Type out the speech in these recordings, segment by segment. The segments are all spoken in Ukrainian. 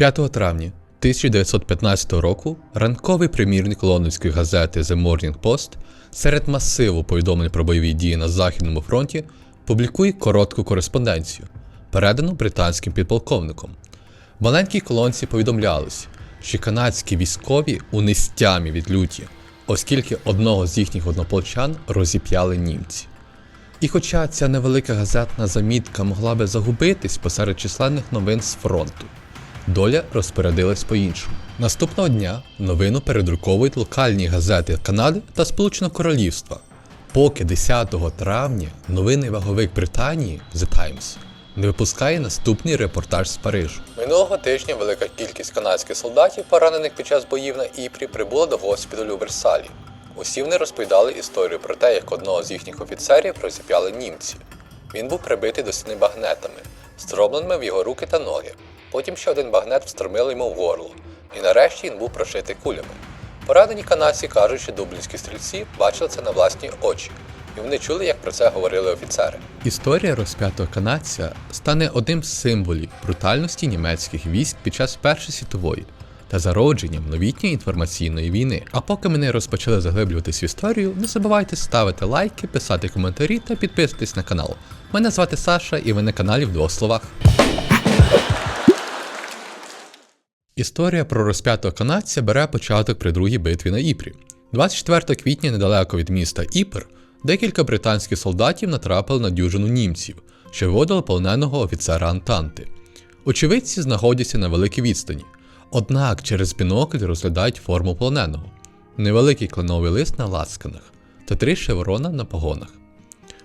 5 травня 1915 року ранковий примірник лондонської газети The Morning Post серед масиву повідомлень про бойові дії на Західному фронті публікує коротку кореспонденцію, передану британським підполковником. В маленькій колонці повідомлялось, що канадські військові у нестямі від люті, оскільки одного з їхніх однополчан розіп'яли німці. І хоча ця невелика газетна замітка могла би загубитись посеред численних новин з фронту, доля розпорядилась по-іншому. Наступного дня новину передруковують локальні газети Канади та Сполученого Королівства. Поки 10 травня новинний ваговик Британії The Times не випускає наступний репортаж з Парижу. Минулого тижня велика кількість канадських солдатів, поранених під час боїв на Іпрі, прибула до госпіталю у Версалі. Усі вони розповідали історію про те, як одного з їхніх офіцерів розіп'яли німці. Він був прибитий до стіни багнетами, встромленими в його руки та ноги. Потім ще один багнет встромили йому в горло, і нарешті він був прошитий кулями. Поранені канадці кажуть, що дублінські стрільці бачили це на власні очі, і вони чули, як про це говорили офіцери. Історія розп'ятого канадця стане одним з символів брутальності німецьких військ під час Першої світової та зародженням новітньої інформаційної війни. А поки ми не розпочали заглиблюватись в історію, не забувайте ставити лайки, писати коментарі та підписуватись на канал. Мене звати Саша, і ви на каналі в двох словах. Історія про розп'ятого канадця бере початок при другій битві на Іпрі. 24 квітня недалеко від міста Іпр декілька британських солдатів натрапили на дюжину німців, що виводили полоненого офіцера Антанти. Очевидці знаходяться на великій відстані, однак через бінокль розглядають форму полоненого, невеликий кленовий лист на ласканах та три шеврона на погонах.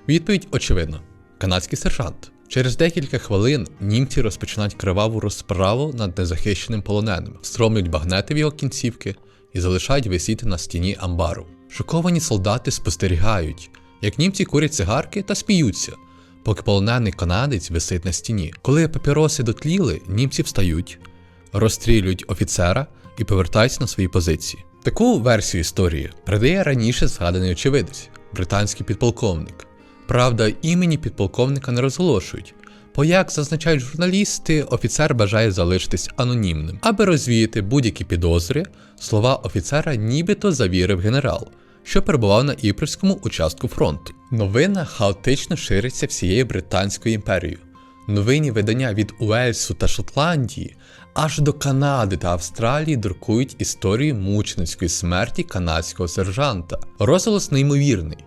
Відповідь очевидна: канадський сержант. Через декілька хвилин німці розпочинають криваву розправу над незахищеним полоненим, стромлюють багнети в його кінцівки і залишають висіти на стіні амбару. Шоковані солдати спостерігають, як німці курять цигарки та сміються, поки полонений канадець висить на стіні. Коли папіроси дотліли, німці встають, розстрілюють офіцера і повертаються на свої позиції. Таку версію історії передає раніше згаданий очевидець, британський підполковник. Правда, імені підполковника не розголошують, бо як зазначають журналісти, офіцер бажає залишитись анонімним. Аби розвіяти будь-які підозри, слова офіцера нібито завірив генерал, що перебував на Іпрському участку фронту. Новина хаотично шириться всією Британською імперією. Новинні видання від Уельсу та Шотландії аж до Канади та Австралії друкують історію мученицької смерті канадського сержанта. Розголос неймовірний.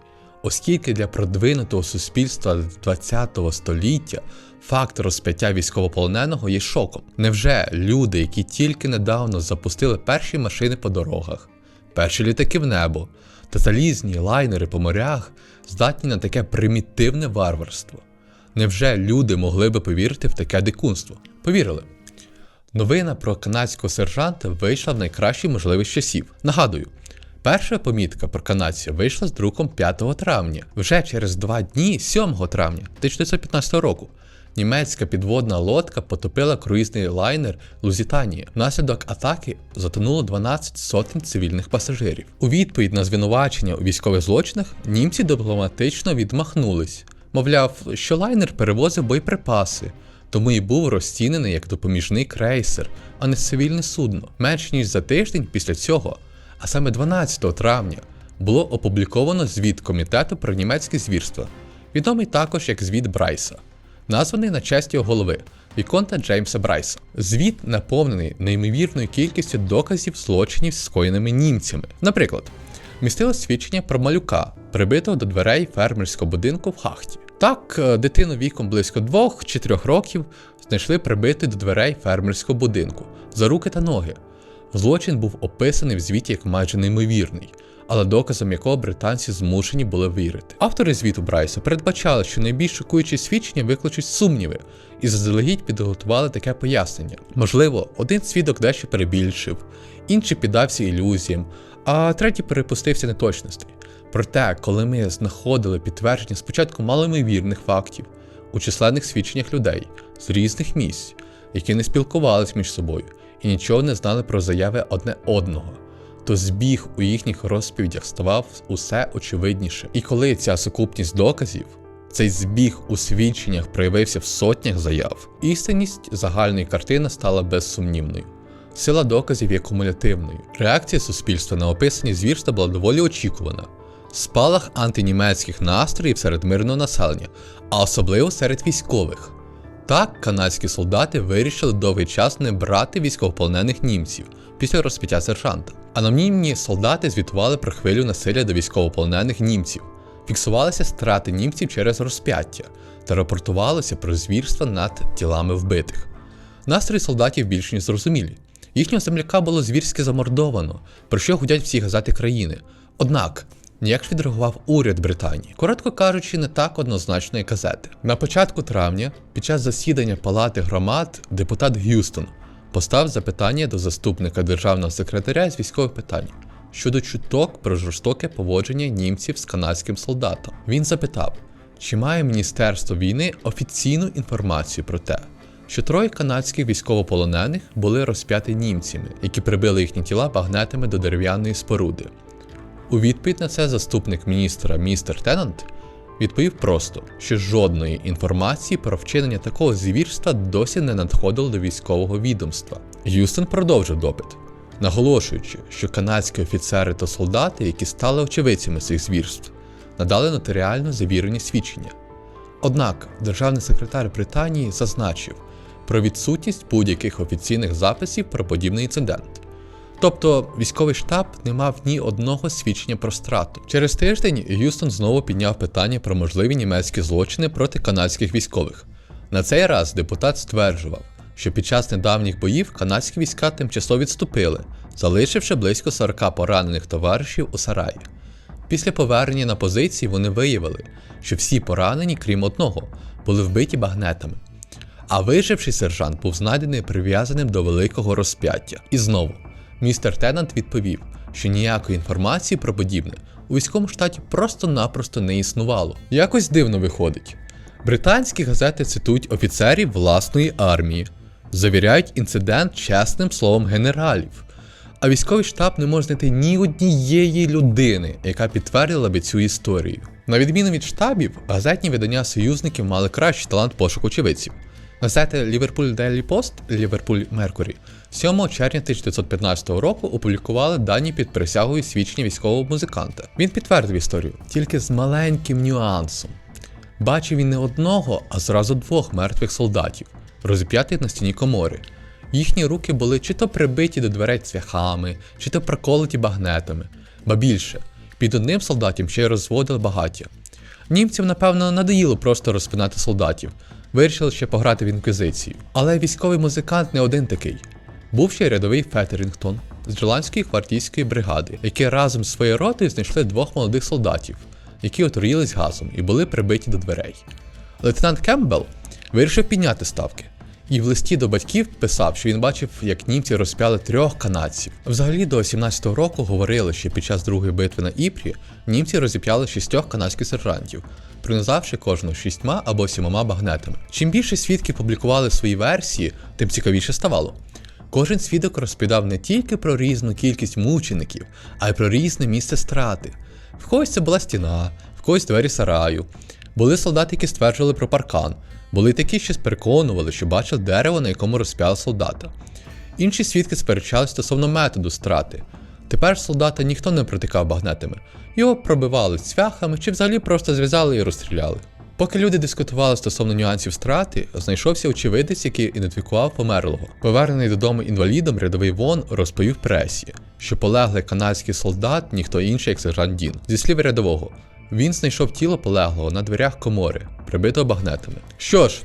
Оскільки для продвинутого суспільства ХХ століття факт розп'яття військовополоненого є шоком. Невже люди, які тільки недавно запустили перші машини по дорогах, перші літаки в небо та залізні лайнери по морях, здатні на таке примітивне варварство? Невже люди могли би повірити в таке дикунство? Повірили. Новина про канадського сержанта вийшла в найкращий можливий часів. Нагадую, Перша помітка про канадця вийшла з друком 5 травня. Вже через два дні, 7 травня 1915 року, німецька підводна лодка потопила круїзний лайнер Лузітанія. Внаслідок атаки затонуло 12 сотень цивільних пасажирів. У відповідь на звинувачення у військових злочинах німці дипломатично відмахнулись. Мовляв, що лайнер перевозив боєприпаси, тому і був розцінений як допоміжний крейсер, а не цивільне судно. Менш ніж за тиждень після цього а саме 12 травня було опубліковано звіт Комітету про німецьке звірства, відомий також як звіт Брайса, названий на честь його голови Віконта Джеймса Брайса. Звіт наповнений неймовірною кількістю доказів злочинів, скоєними німцями. Наприклад, містило свідчення про малюка, прибитого до дверей фермерського будинку в Хахті. Так, е, дитину віком близько 2-4 років знайшли прибити до дверей фермерського будинку за руки та ноги. Злочин був описаний в звіті як майже неймовірний, але доказом якого британці змушені були вірити. Автори звіту Брайса передбачали, що найбільш шокуючі свідчення викличуть сумніви, і заздалегідь підготували таке пояснення. Можливо, один свідок дещо перебільшив, інший піддався ілюзіям, а третій перепустився неточностей. Проте, коли ми знаходили підтвердження спочатку малоймовірних фактів у численних свідченнях людей з різних місць, які не спілкувались між собою і нічого не знали про заяви одне одного, то збіг у їхніх розповідях ставав усе очевидніше. І коли ця сукупність доказів Цей збіг у свідченнях проявився в сотнях заяв. Істинність загальної картини стала безсумнівною. Сила доказів є кумулятивною. Реакція суспільства на описані звірства була доволі очікувана. Спалах антинімецьких настроїв серед мирного населення, а особливо серед військових. Так, канадські солдати вирішили довгий час не брати військовополонених німців після розпиття сержанта. Анонімні солдати звітували про хвилю насилля до військовополонених німців, фіксувалися страти німців через розп'яття та рапортувалося про звірства над тілами вбитих. Настрої солдатів більш ніж зрозумілі. Їхнього земляка було звірськи замордовано, про що гудять всі газети країни. Однак, ніяк ж відреагував уряд Британії, коротко кажучи, не так однозначно, як газети. На початку травня, під час засідання Палати громад, депутат Г'юстон постав запитання до заступника державного секретаря з військових питань щодо чуток про жорстоке поводження німців з канадським солдатом. Він запитав, чи має Міністерство війни офіційну інформацію про те, що троє канадських військовополонених були розп'яті німцями, які прибили їхні тіла багнетами до дерев'яної споруди. У відповідь на це заступник міністра містер Теннант відповів просто, що жодної інформації про вчинення такого звірства досі не надходило до військового відомства. Юстон продовжив допит, наголошуючи, що канадські офіцери та солдати, які стали очевидцями цих звірств, надали нотаріально завірені свідчення. Однак державний секретар Британії зазначив про відсутність будь-яких офіційних записів про подібний інцидент. Тобто військовий штаб не мав ні одного свідчення про страту. Через тиждень Юстон знову підняв питання про можливі німецькі злочини проти канадських військових. На цей раз депутат стверджував, що під час недавніх боїв канадські війська тимчасово відступили, залишивши близько 40 поранених товаришів у сараї. Після повернення на позиції вони виявили, що всі поранені, крім одного, були вбиті багнетами. А виживший сержант був знайдений прив'язаним до великого розп'яття. І знову, містер Теннант відповів, що ніякої інформації про подібне у військовому штаті просто-напросто не існувало. Якось дивно виходить. Британські газети цитують офіцерів власної армії, завіряють інцидент чесним словом генералів. А військовий штаб не може знайти ні однієї людини, яка підтвердила би цю історію. На відміну від штабів, газетні видання союзників мали кращий талант пошуку очевидців. Газети Liverpool Daily Post Liverpool Mercury 7 червня 1915 року опублікували дані під присягою свідчення військового музиканта. Він підтвердив історію тільки з маленьким нюансом. Бачив він не одного, а зразу двох мертвих солдатів, розіп'ятих на стіні комори. Їхні руки були чи то прибиті до дверей цвяхами, чи то проколоті багнетами, ба більше, під одним солдатом ще й розводили багаття. Німцям, напевно, надоїло просто розпинати солдатів, вирішили ще пограти в інквізицію. Але військовий музикант не один такий. Був ще й рядовий Фетерінгтон з Джоландської гвардійської бригади, які разом з своєю ротою знайшли двох молодих солдатів, які отруїлись газом і були прибиті до дверей. Лейтенант Кембл вирішив підняти ставки. І в листі до батьків писав, що він бачив, як німці розп'яли трьох канадців. Взагалі до 17-го року говорили, що під час другої битви на Іпрі німці розіп'яли шістьох канадських сержантів, пронизавши кожного шістьма або сімома багнетами. Чим більше свідків публікували свої версії, тим цікавіше ставало. Кожен свідок розповідав не тільки про різну кількість мучеників, а й про різне місце страти. В когось це була стіна, в когось двері сараю. Були солдати, які стверджували про паркан, були такі, що переконували, що бачили дерево, на якому розп'яли солдата. Інші свідки сперечались стосовно методу страти. Тепер солдата ніхто не протикав багнетами, його пробивали цвяхами чи взагалі просто зв'язали і розстріляли. Поки люди дискутували стосовно нюансів страти, знайшовся очевидець, який ідентифікував померлого. Повернений додому інвалідом, рядовий Вон розповів пресі, що полеглий канадський солдат ніхто інший, як сержант Дін. Зі слів рядового, він знайшов тіло полеглого на дверях комори, прибитого багнетами. Що ж,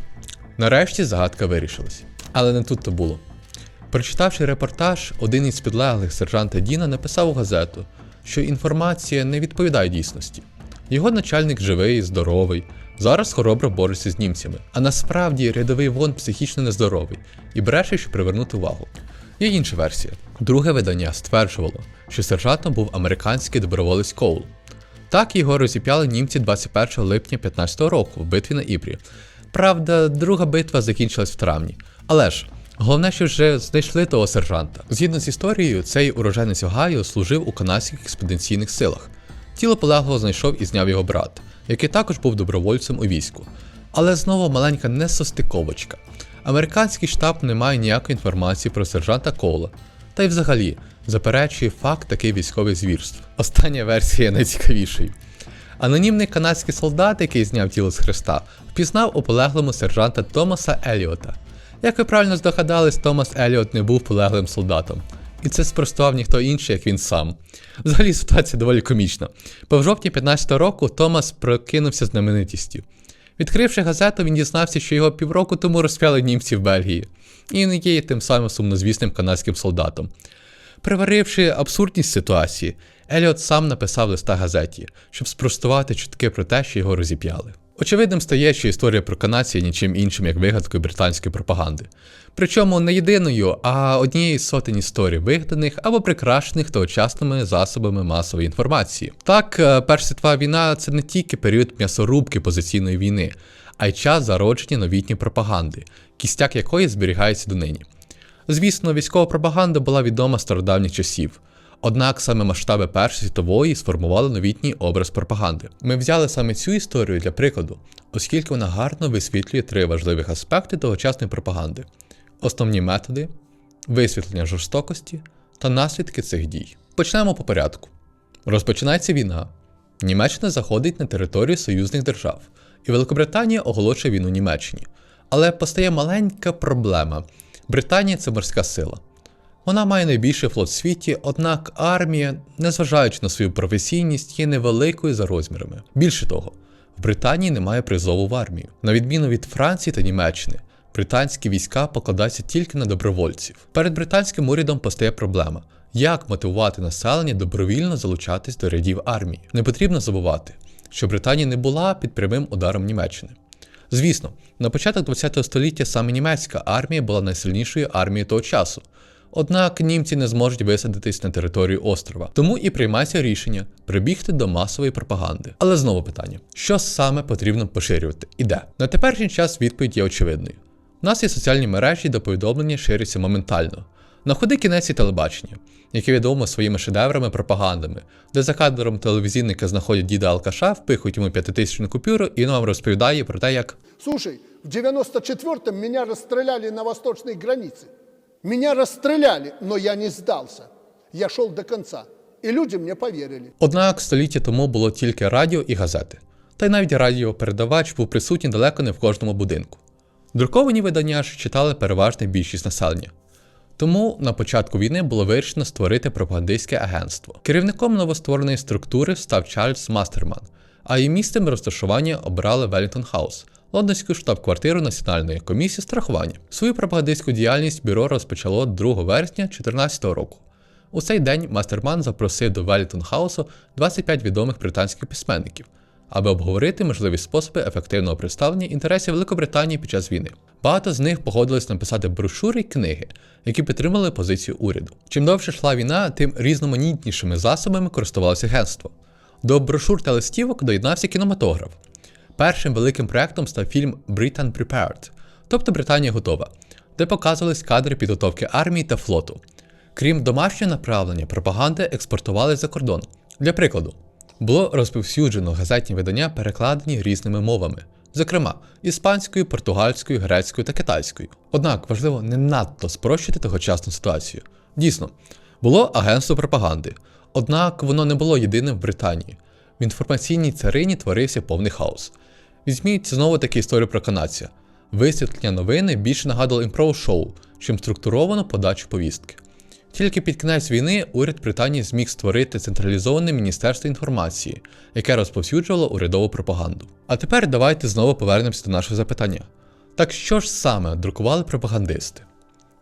нарешті загадка вирішилась. Але не тут то було. Прочитавши репортаж, один із підлеглих сержанта Діна написав у газету, що інформація не відповідає дійсності. Його начальник живий, здоровий, зараз хоробро бореться з німцями. А насправді рядовий вон психічно нездоровий і бреше, щоб привернути увагу. Є інша версія. Друге видання стверджувало, що сержантом був американський доброволець Коул. Так його розіп'яли німці 21 липня 15 року в битві на Ібрі. Правда, друга битва закінчилась в травні. Але ж, головне, що вже знайшли того сержанта. Згідно з історією, цей уроженець Огайо служив у канадських експедиційних силах. Тіло полеглого знайшов і зняв його брат, який також був добровольцем у війську. Але знову маленька несостиковочка. Американський штаб не має ніякої інформації про сержанта Коула. Та й взагалі заперечує факт таких військових звірств. Остання версія найцікавішою. Анонімний канадський солдат, який зняв тіло з хреста, впізнав у полеглому сержанта Томаса Еліота. Як ви правильно здогадались, Томас Еліот не був полеглим солдатом. І це спростував ніхто інший, як він сам. Взагалі ситуація доволі комічна. Бо в жовтні 15-го року Томас прокинувся знаменитістю. Відкривши газету, він дізнався, що його півроку тому розп'яли німці в Бельгії, і він є тим самим сумнозвісним канадським солдатом. Приваривши абсурдність ситуації, Еліот сам написав листа газеті, щоб спростувати чутки про те, що його розіп'яли. Очевидним стає, що історія про канадця є нічим іншим, як вигадкою британської пропаганди. Причому не єдиною, а однією з сотень історій, вигаданих або прикрашених тогочасними засобами масової інформації. Так, е, Перша світова війна це не тільки період м'ясорубки позиційної війни, а й час зародження новітньої пропаганди, кістяк якої зберігається донині. Звісно, військова пропаганда була відома стародавніх часів. Однак саме масштаби Першої світової сформували новітній образ пропаганди. Ми взяли саме цю історію для прикладу, оскільки вона гарно висвітлює три важливих аспекти тогочасної пропаганди: основні методи, висвітлення жорстокості та наслідки цих дій. Почнемо по порядку. Розпочинається війна. Німеччина заходить на територію союзних держав, і Великобританія оголошує війну Німеччині. Але постає маленька проблема: Британія це морська сила. Вона має найбільший флот в світі, однак армія, незважаючи на свою професійність, є невеликою за розмірами. Більше того, в Британії немає призову в армію. На відміну від Франції та Німеччини, британські війська покладаються тільки на добровольців. Перед британським урядом постає проблема. Як мотивувати населення добровільно залучатись до рядів армії? Не потрібно забувати, що Британія не була під прямим ударом Німеччини. Звісно, на початок ХХ століття саме німецька армія була найсильнішою армією того часу. Однак німці не зможуть висадитись на територію острова, тому і приймається рішення прибігти до масової пропаганди. Але знову питання: що саме потрібно поширювати і де? На теперішній час відповідь є очевидною. У нас є соціальні мережі, де повідомлення ширяться моментально. На ходи кінець і телебачення, яке відомо своїми шедеврами пропагандами, де за кадром телевізійника знаходять діда Алкаша, впихують йому п'ятитисячну купюру і він вам розповідає про те, як Слушай, в 94-м меня расстреляли на восточной границе. Меня расстреляли, но я не сдался. Я шел до конца. И люди мне поверили. Однак століття тому було тільки радіо і газети. Та й навіть радіопередавач був присутній далеко не в кожному будинку. Друковані видання ж читали переважна більшість населення. Тому на початку війни було вирішено створити пропагандистське агентство. Керівником новоствореної структури став Чарльз Мастерман, а її місцем розташування обрали Велінгтон Хаус, лондонську штаб-квартиру Національної комісії страхування. Свою пропагандистську діяльність бюро розпочало 2 вересня 2014 року. У цей день Мастерман запросив до Велітон Хаусу 25 відомих британських письменників, аби обговорити можливі способи ефективного представлення інтересів Великобританії під час війни. Багато з них погодились написати брошури й книги, які підтримали позицію уряду. Чим довше йшла війна, тим різноманітнішими засобами користувалося агентство. До брошур та листівок доєднався кінематограф. Першим великим проектом став фільм Britain Prepared, тобто Британія готова, де показувались кадри підготовки армії та флоту. Крім домашнього направлення, пропаганди експортували за кордон. Для прикладу, було розповсюджено газетні видання, перекладені різними мовами, зокрема іспанською, португальською, грецькою та китайською. Однак важливо не надто спрощити тогочасну ситуацію. Дійсно, було агентство пропаганди, однак воно не було єдиним в Британії. В інформаційній царині творився повний хаос. Візьміть знову таки історію про канадця. Висвітлення новини більше нагадувало імпров-шоу, чим структуровану подачу повістки. Тільки під кінець війни уряд Британії зміг створити централізоване міністерство інформації, яке розповсюджувало урядову пропаганду. А тепер давайте знову повернемося до нашого запитання. Так що ж саме друкували пропагандисти?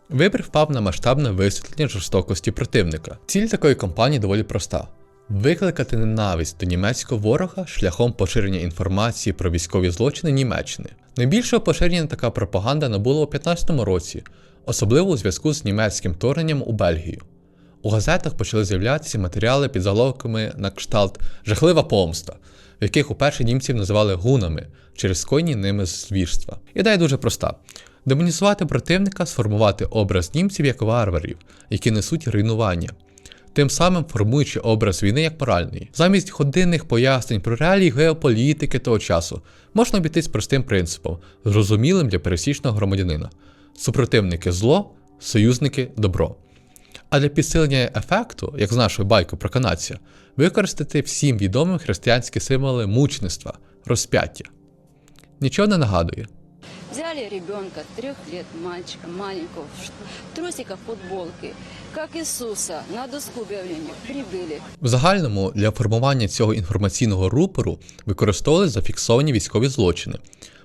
Вибір впав на масштабне висвітлення жорстокості противника. Ціль такої кампанії доволі проста: викликати ненависть до німецького ворога шляхом поширення інформації про військові злочини Німеччини. Найбільшого поширення така пропаганда набула у 15-му році, особливо у зв'язку з німецьким вторгненням у Бельгію. У газетах почали з'являтися матеріали під заголовками на кшталт Жахлива помста, в яких уперше німців називали гунами через скоєні ними звірства. Ідея дуже проста: демонізувати противника, сформувати образ німців як варварів, які несуть руйнування. тим самим формуючи образ війни як моральної. Замість годинних пояснень про реалії геополітики того часу можна обійтись простим принципом, зрозумілим для пересічного громадянина: супротивники зло, союзники добро. А для підсилення ефекту, як з нашою байкою про канадця, використати всім відомі християнські символи мучництва, розп'яття. Нічого не нагадує. Взяли ребенка, трех лет мальчика, маленького, трусиках, футболке, как Иисуса, на доску объявлений прибыли. В загальному для формування цього інформаційного рупору використовували зафіксовані військові злочини,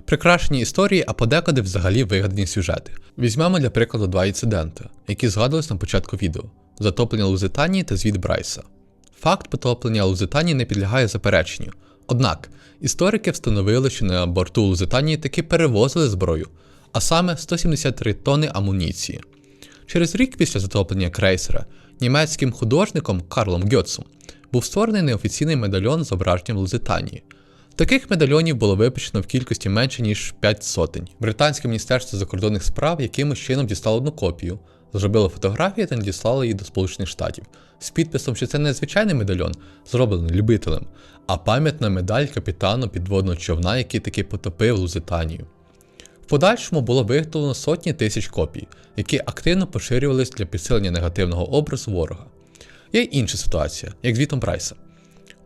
прикрашені історії, а подекуди взагалі вигадані сюжети. Візьмемо для прикладу два інциденти, які згадувались на початку відео: затоплення Лузитанії та звіт Брайса. Факт потоплення Лузитанії не підлягає запереченню. Однак історики встановили, що на борту Лузитанії таки перевозили зброю, а саме 173 тонни амуніції. Через рік після затоплення крейсера німецьким художником Карлом Гьоцом був створений неофіційний медальйон з зображенням Лузитанії. Таких медальйонів було випущено в кількості менше ніж 5 сотень. Британське міністерство закордонних справ якимось чином дістало одну копію, зробило фотографії та надіслало її до Сполучених Штатів з підписом, що це не звичайний медальйон, зроблений любителем, а пам'ятна медаль капітану підводного човна, який таки потопив Лузитанію. В подальшому було виготовлено сотні тисяч копій, які активно поширювались для підсилення негативного образу ворога. Є й інша ситуація, як з Вітом Прайса.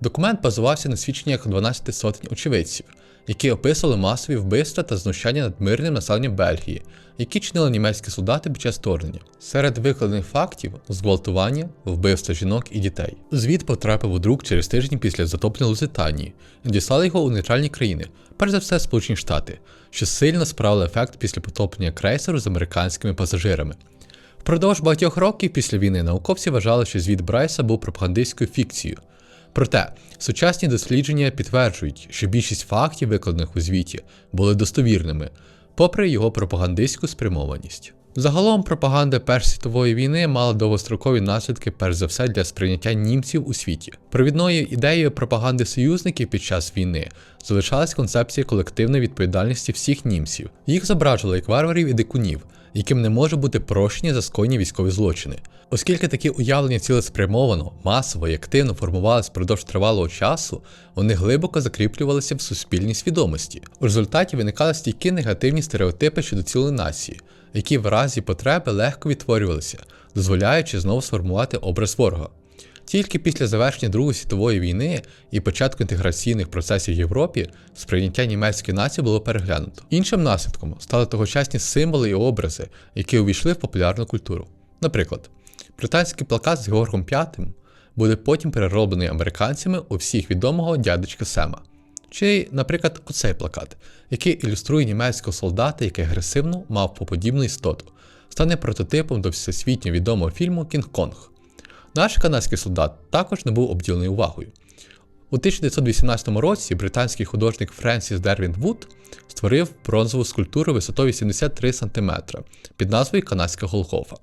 Документ базувався на свідченнях 12 сотень очевидців, які описували масові вбивства та знущання над мирним населенням Бельгії, які чинили німецькі солдати під час вторгнення. Серед викладених фактів зґвалтування, вбивства жінок і дітей. Звіт потрапив у друк через тиждень після затоплення Лузитанії і діслали його у нейтральні країни, перш за все Сполучені Штати, що сильно справили ефект після потоплення крейсеру з американськими пасажирами. Впродовж багатьох років після війни науковці вважали, що звіт Брайса був пропагандистською фікцією. Проте сучасні дослідження підтверджують, що більшість фактів, викладених у звіті, були достовірними, попри його пропагандистську спрямованість. Загалом пропаганда Першої світової війни мала довгострокові наслідки, перш за все, для сприйняття німців у світі. Провідною ідеєю пропаганди союзників під час війни залишалась концепція колективної відповідальності всіх німців. Їх зображували як варварів і дикунів, яким не може бути прощені за скоєні військові злочини. Оскільки такі уявлення цілеспрямовано, масово і активно формувалися впродовж тривалого часу, вони глибоко закріплювалися в суспільній свідомості. У результаті виникали стійкі негативні стереотипи щодо цілої нації, які в разі потреби легко відтворювалися, дозволяючи знову сформувати образ ворога. Тільки після завершення Другої світової війни і початку інтеграційних процесів в Європі сприйняття німецької нації було переглянуто. Іншим наслідком стали тогочасні символи і образи, які увійшли в популярну культуру. Наприклад, британський плакат з Георгом V буде потім перероблений американцями у всіх відомого дядечка Сема. Чи, наприклад, оцей плакат, який ілюструє німецького солдата, який агресивно мав подібну істоту, стане прототипом до всесвітньо відомого фільму Кінг-Конг. Наш канадський солдат також не був обділений увагою. У 1918 році британський художник Френсіс Дервін Вуд створив бронзову скульптуру висотою 73 см під назвою Канадська Голгофа.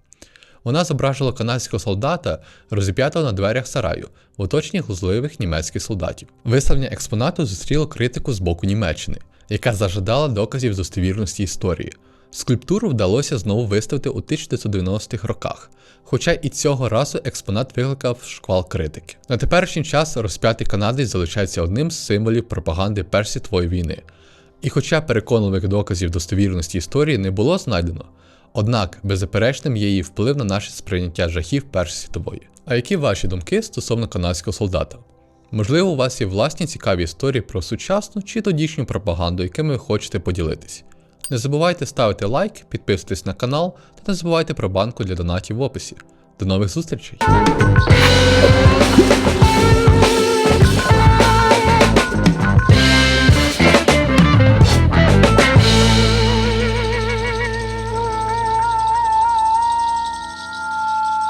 Вона зображувала канадського солдата, розіп'ятого на дверях сараю, в оточенні глузливих німецьких солдатів. Виставлення експонату зустріло критику з боку Німеччини, яка зажадала доказів достовірності історії. Скульптуру вдалося знову виставити у 1990-х роках, хоча і цього разу експонат викликав шквал критики. На теперішній час розп'ятий канадець залишається одним з символів пропаганди Першої світової війни. І хоча переконливих доказів достовірності історії не було знайдено, однак беззаперечним є її вплив на наше сприйняття жахів Першої світової. А які ваші думки стосовно канадського солдата? Можливо, у вас є власні цікаві історії про сучасну чи тодішню пропаганду, якими ви хочете поділитись. Не забувайте ставити лайк, підписуйтесь на канал та не забувайте про банку для донатів в описі. До нових зустрічей!